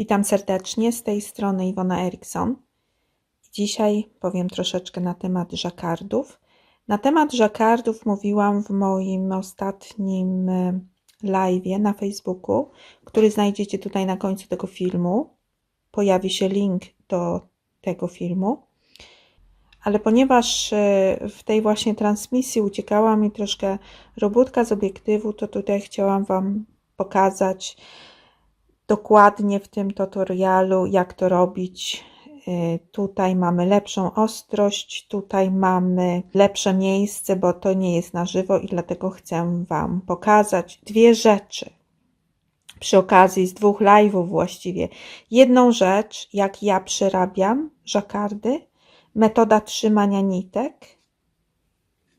Witam serdecznie, z tej strony Iwona Erikson. Dzisiaj powiem troszeczkę na temat żakardów. Na temat żakardów mówiłam w moim ostatnim e, live'ie na Facebooku, który znajdziecie tutaj na końcu tego filmu. Pojawi się link do tego filmu. Ale ponieważ e, w tej właśnie transmisji uciekała mi troszkę robótka z obiektywu, to tutaj chciałam Wam pokazać dokładnie w tym tutorialu, jak to robić. Y, tutaj mamy lepszą ostrość, tutaj mamy lepsze miejsce, bo to nie jest na żywo i dlatego chcę Wam pokazać dwie rzeczy. Przy okazji z dwóch live'ów właściwie. Jedną rzecz, jak ja przerabiam żakardy, metoda trzymania nitek.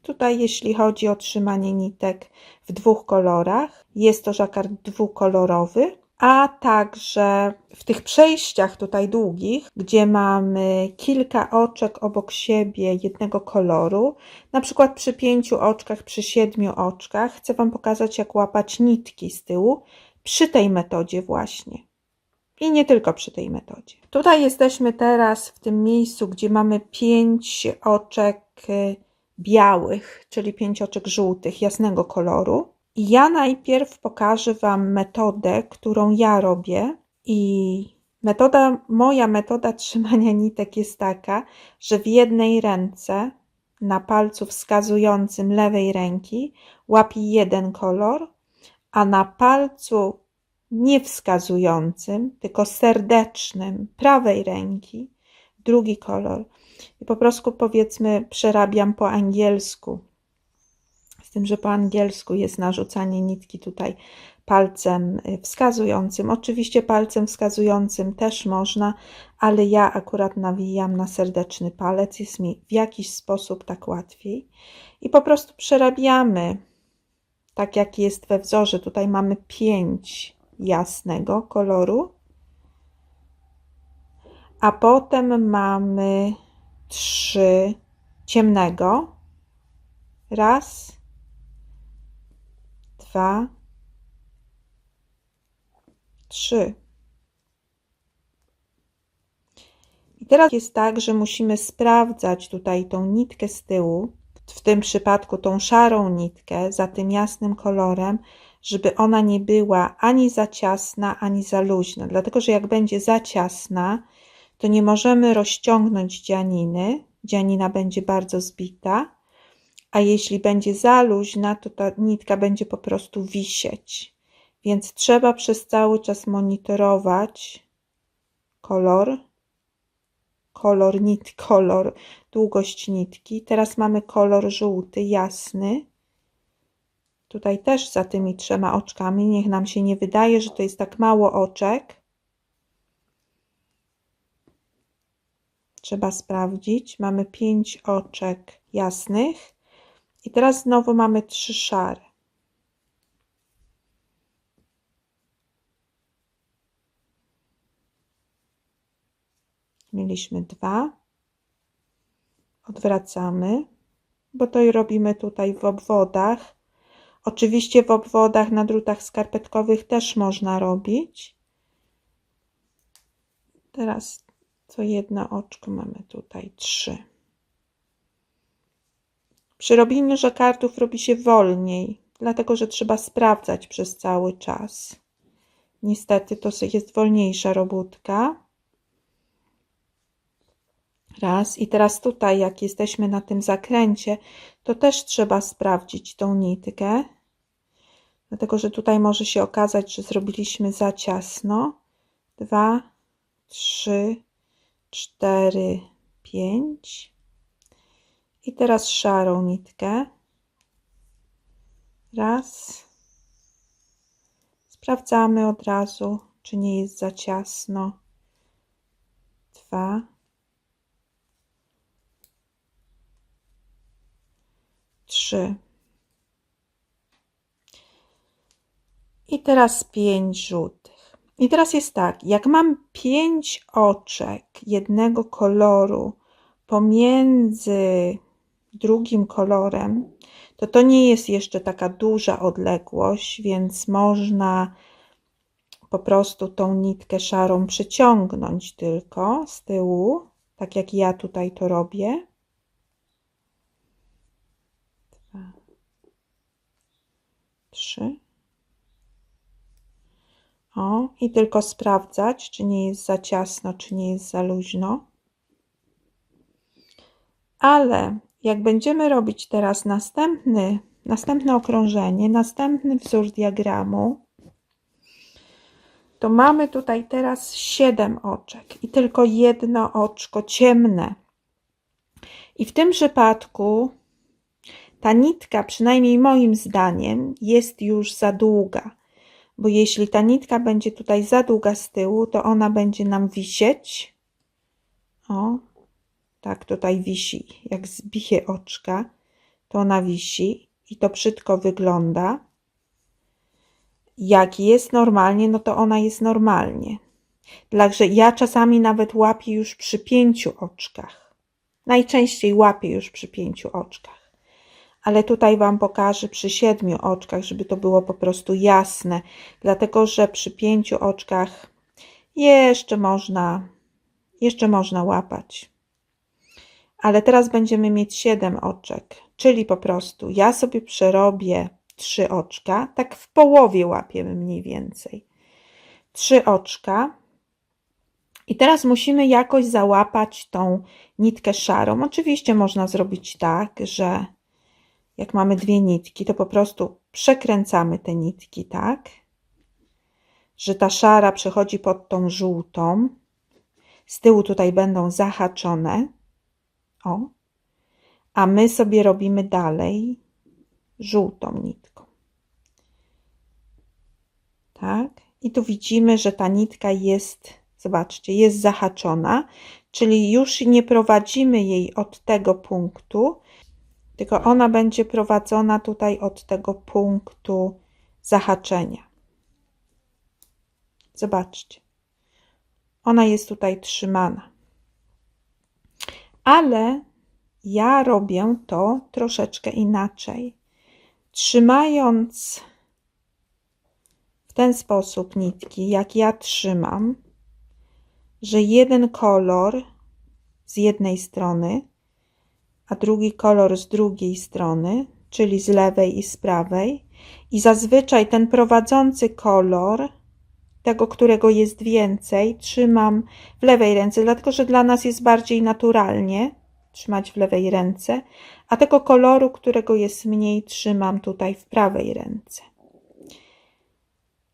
Tutaj jeśli chodzi o trzymanie nitek w dwóch kolorach, jest to żakard dwukolorowy, a także w tych przejściach tutaj długich, gdzie mamy kilka oczek obok siebie jednego koloru, na przykład przy pięciu oczkach, przy siedmiu oczkach, chcę Wam pokazać, jak łapać nitki z tyłu przy tej metodzie właśnie. I nie tylko przy tej metodzie. Tutaj jesteśmy teraz w tym miejscu, gdzie mamy pięć oczek y, białych, czyli pięć oczek żółtych, jasnego koloru. Ja najpierw pokażę Wam metodę, którą ja robię i metoda, moja metoda trzymania nitek jest taka, że w jednej ręce na palcu wskazującym lewej ręki łapię jeden kolor, a na palcu nie wskazującym, tylko serdecznym prawej ręki drugi kolor. I po prostu powiedzmy przerabiam po angielsku z tym, że po angielsku jest narzucanie nitki tutaj palcem y, wskazującym. Oczywiście palcem wskazującym też można, ale ja akurat nawijam na serdeczny palec, jest mi w jakiś sposób tak łatwiej. I po prostu przerabiamy, tak jak jest we wzorze. Tutaj mamy pięć jasnego koloru, a potem mamy trzy ciemnego. Raz, dwa, trzy. I teraz jest tak, że musimy sprawdzać tutaj tą nitkę z tyłu, w tym przypadku tą szarą nitkę za tym jasnym kolorem, żeby ona nie była ani za ciasna, ani za luźna. Dlatego, że jak będzie za ciasna, to nie możemy rozciągnąć dzianiny. Dzianina będzie bardzo zbita a jeśli będzie za luźna, to ta nitka będzie po prostu wisieć. Więc trzeba przez cały czas monitorować kolor, kolor nit, kolor, długość nitki. Teraz mamy kolor żółty, jasny. Tutaj też za tymi trzema oczkami. Niech nam się nie wydaje, że to jest tak mało oczek. Trzeba sprawdzić. Mamy pięć oczek jasnych i teraz znowu mamy trzy szare. Mieliśmy dwa. Odwracamy, bo to robimy tutaj w obwodach. Oczywiście w obwodach na drutach skarpetkowych też można robić. Teraz co jedno oczko mamy tutaj trzy. Przy robieniu żakardów robi się wolniej, dlatego że trzeba sprawdzać przez cały czas. Niestety to jest wolniejsza robótka. Raz. I teraz tutaj, jak jesteśmy na tym zakręcie, to też trzeba sprawdzić tą nitkę. Dlatego, że tutaj może się okazać, że zrobiliśmy za ciasno. Dwa, trzy, cztery, pięć. I teraz szarą nitkę. Raz. Sprawdzamy od razu, czy nie jest za ciasno. Dwa. Trzy. I teraz pięć żółtych. I teraz jest tak, jak mam pięć oczek jednego koloru pomiędzy drugim kolorem, to to nie jest jeszcze taka duża odległość, więc można po prostu tą nitkę szarą przyciągnąć tylko z tyłu, tak jak ja tutaj to robię. Dwa, trzy. O, i tylko sprawdzać, czy nie jest za ciasno, czy nie jest za luźno. Ale jak będziemy robić teraz następny, następne okrążenie, następny wzór diagramu, to mamy tutaj teraz 7 oczek i tylko jedno oczko ciemne. I w tym przypadku ta nitka, przynajmniej moim zdaniem, jest już za długa, bo jeśli ta nitka będzie tutaj za długa z tyłu, to ona będzie nam wisieć. O, tak tutaj wisi, jak zbije oczka, to ona wisi i to brzydko wygląda. Jak jest normalnie, no to ona jest normalnie. Także ja czasami nawet łapię już przy pięciu oczkach. Najczęściej łapię już przy pięciu oczkach. Ale tutaj Wam pokażę przy siedmiu oczkach, żeby to było po prostu jasne. Dlatego, że przy pięciu oczkach jeszcze można, jeszcze można łapać. Ale teraz będziemy mieć siedem oczek, czyli po prostu ja sobie przerobię trzy oczka, tak w połowie łapiemy mniej więcej. Trzy oczka. I teraz musimy jakoś załapać tą nitkę szarą. Oczywiście można zrobić tak, że jak mamy dwie nitki, to po prostu przekręcamy te nitki, tak? Że ta szara przechodzi pod tą żółtą. Z tyłu tutaj będą zahaczone. O. A my sobie robimy dalej żółtą nitką. Tak? I tu widzimy, że ta nitka jest, zobaczcie, jest zahaczona, czyli już nie prowadzimy jej od tego punktu, tylko ona będzie prowadzona tutaj od tego punktu zahaczenia. Zobaczcie. Ona jest tutaj trzymana. Ale ja robię to troszeczkę inaczej. Trzymając w ten sposób nitki, jak ja trzymam, że jeden kolor z jednej strony, a drugi kolor z drugiej strony, czyli z lewej i z prawej, i zazwyczaj ten prowadzący kolor, tego, którego jest więcej, trzymam w lewej ręce, dlatego że dla nas jest bardziej naturalnie trzymać w lewej ręce, a tego koloru, którego jest mniej, trzymam tutaj w prawej ręce.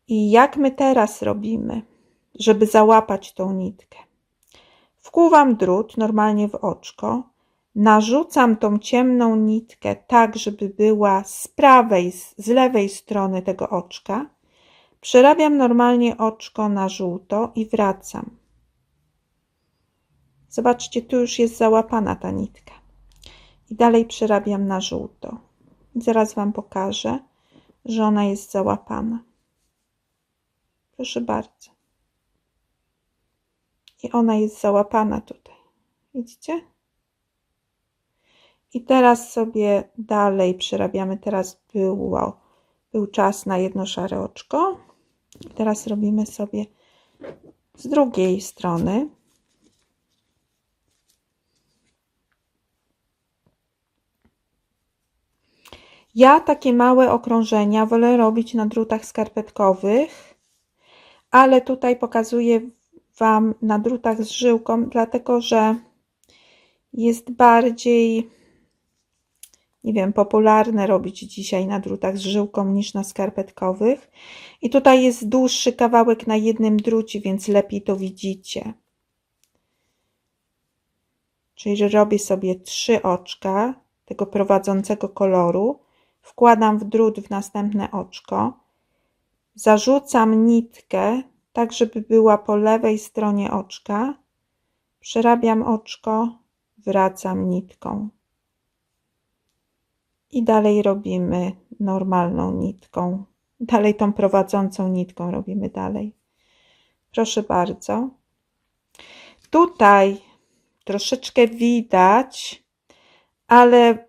I jak my teraz robimy, żeby załapać tą nitkę? Wkuwam drut normalnie w oczko, narzucam tą ciemną nitkę tak, żeby była z prawej, z lewej strony tego oczka, przerabiam normalnie oczko na żółto i wracam. Zobaczcie, tu już jest załapana ta nitka. I dalej przerabiam na żółto. Zaraz Wam pokażę, że ona jest załapana. Proszę bardzo. I ona jest załapana tutaj. Widzicie? I teraz sobie dalej przerabiamy. Teraz było, był czas na jedno szare oczko. Teraz robimy sobie z drugiej strony. Ja takie małe okrążenia wolę robić na drutach skarpetkowych, ale tutaj pokazuję Wam na drutach z żyłką, dlatego że jest bardziej, nie wiem, popularne robić dzisiaj na drutach z żyłką niż na skarpetkowych. I tutaj jest dłuższy kawałek na jednym drucie, więc lepiej to widzicie. Czyli że robię sobie trzy oczka tego prowadzącego koloru wkładam w drut w następne oczko, zarzucam nitkę, tak żeby była po lewej stronie oczka, przerabiam oczko, wracam nitką. I dalej robimy normalną nitką. Dalej tą prowadzącą nitką robimy dalej. Proszę bardzo. Tutaj troszeczkę widać, ale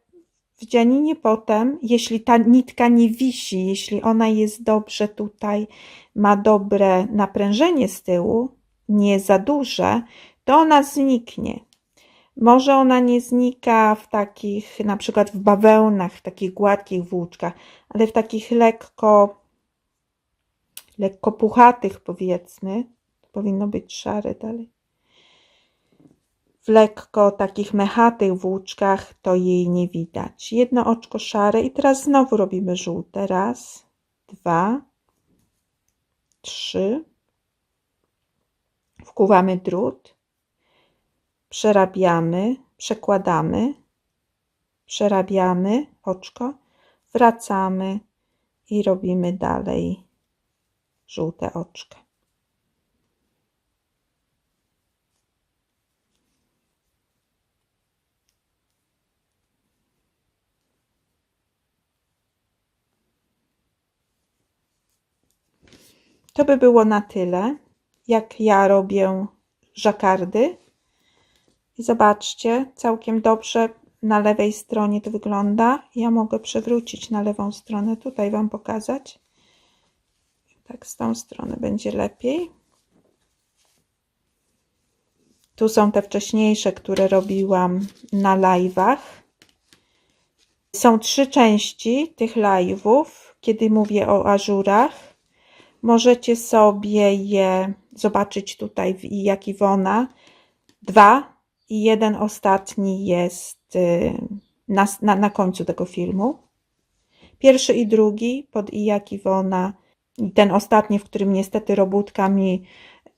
w dzianinie potem, jeśli ta nitka nie wisi, jeśli ona jest dobrze tutaj, ma dobre naprężenie z tyłu, nie za duże, to ona zniknie. Może ona nie znika w takich, na przykład w bawełnach, w takich gładkich włóczkach, ale w takich lekko, lekko puchatych powiedzmy, powinno być szare dalej. W lekko takich mechatych włóczkach to jej nie widać. Jedno oczko szare i teraz znowu robimy żółte. Raz, dwa, trzy. Wkuwamy drut, przerabiamy, przekładamy, przerabiamy oczko, wracamy i robimy dalej żółte oczka. To by było na tyle, jak ja robię żakardy. I zobaczcie, całkiem dobrze na lewej stronie to wygląda. Ja mogę przewrócić na lewą stronę, tutaj Wam pokazać. Tak, z tą strony będzie lepiej. Tu są te wcześniejsze, które robiłam na live'ach. Są trzy części tych live'ów, kiedy mówię o ażurach. Możecie sobie je zobaczyć tutaj w I jak Iwona. Dwa i jeden ostatni jest y, na, na, na końcu tego filmu. Pierwszy i drugi pod I jak Iwona. I ten ostatni, w którym niestety robótka mi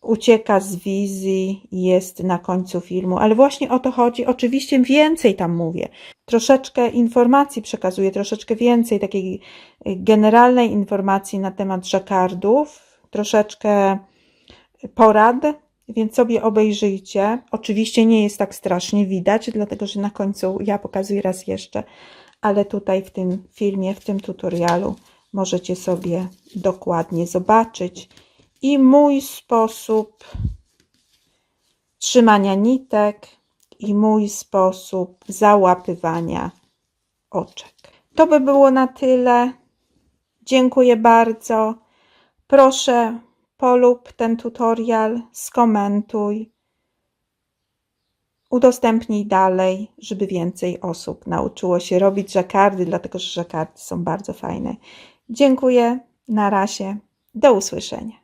ucieka z wizji, jest na końcu filmu. Ale właśnie o to chodzi. Oczywiście więcej tam mówię. Troszeczkę informacji przekazuję, troszeczkę więcej takiej y, generalnej informacji na temat żakardów, troszeczkę porad, więc sobie obejrzyjcie. Oczywiście nie jest tak strasznie widać, dlatego że na końcu ja pokazuję raz jeszcze, ale tutaj w tym filmie, w tym tutorialu możecie sobie dokładnie zobaczyć i mój sposób trzymania nitek i mój sposób załapywania oczek. To by było na tyle. Dziękuję bardzo. Proszę polub ten tutorial, skomentuj, udostępnij dalej, żeby więcej osób nauczyło się robić żakardy, dlatego że żakardy są bardzo fajne. Dziękuję, na razie, do usłyszenia.